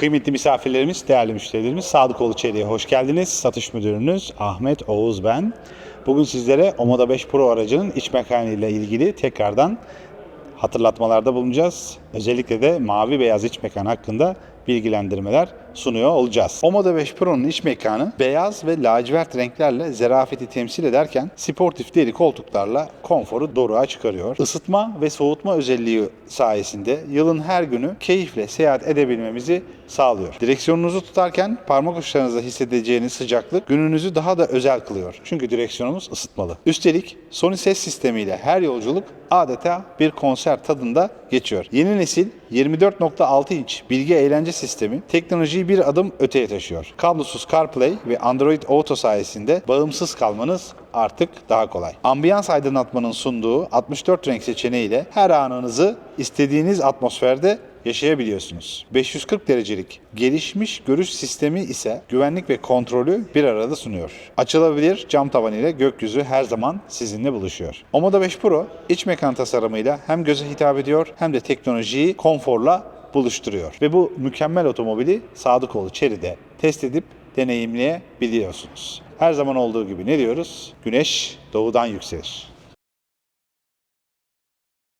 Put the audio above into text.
Kıymetli misafirlerimiz, değerli müşterilerimiz, Sadıkoğlu Çelik'e hoş geldiniz. Satış müdürünüz Ahmet Oğuz ben. Bugün sizlere Omoda 5 Pro aracının iç mekaniğiyle ilgili tekrardan hatırlatmalarda bulunacağız. Özellikle de mavi beyaz iç mekan hakkında bilgilendirmeler sunuyor olacağız. Omoda 5 Pro'nun iç mekanı beyaz ve lacivert renklerle zerafeti temsil ederken sportif deri koltuklarla konforu doruğa çıkarıyor. Isıtma ve soğutma özelliği sayesinde yılın her günü keyifle seyahat edebilmemizi sağlıyor. Direksiyonunuzu tutarken parmak uçlarınızda hissedeceğiniz sıcaklık gününüzü daha da özel kılıyor. Çünkü direksiyonumuz ısıtmalı. Üstelik Sony ses sistemiyle her yolculuk adeta bir konser tadında geçiyor. Yeni nesil 24.6 inç bilgi eğlence sistemi teknolojiyi bir adım öteye taşıyor. Kablosuz CarPlay ve Android Auto sayesinde bağımsız kalmanız artık daha kolay. Ambiyans aydınlatmanın sunduğu 64 renk seçeneğiyle her anınızı istediğiniz atmosferde yaşayabiliyorsunuz. 540 derecelik gelişmiş görüş sistemi ise güvenlik ve kontrolü bir arada sunuyor. Açılabilir cam tavan ile gökyüzü her zaman sizinle buluşuyor. Omoda 5 Pro iç mekan tasarımıyla hem göze hitap ediyor hem de teknolojiyi konforla buluşturuyor. Ve bu mükemmel otomobili Sadıkoğlu Çeri'de test edip deneyimleyebiliyorsunuz. Her zaman olduğu gibi ne diyoruz? Güneş doğudan yükselir.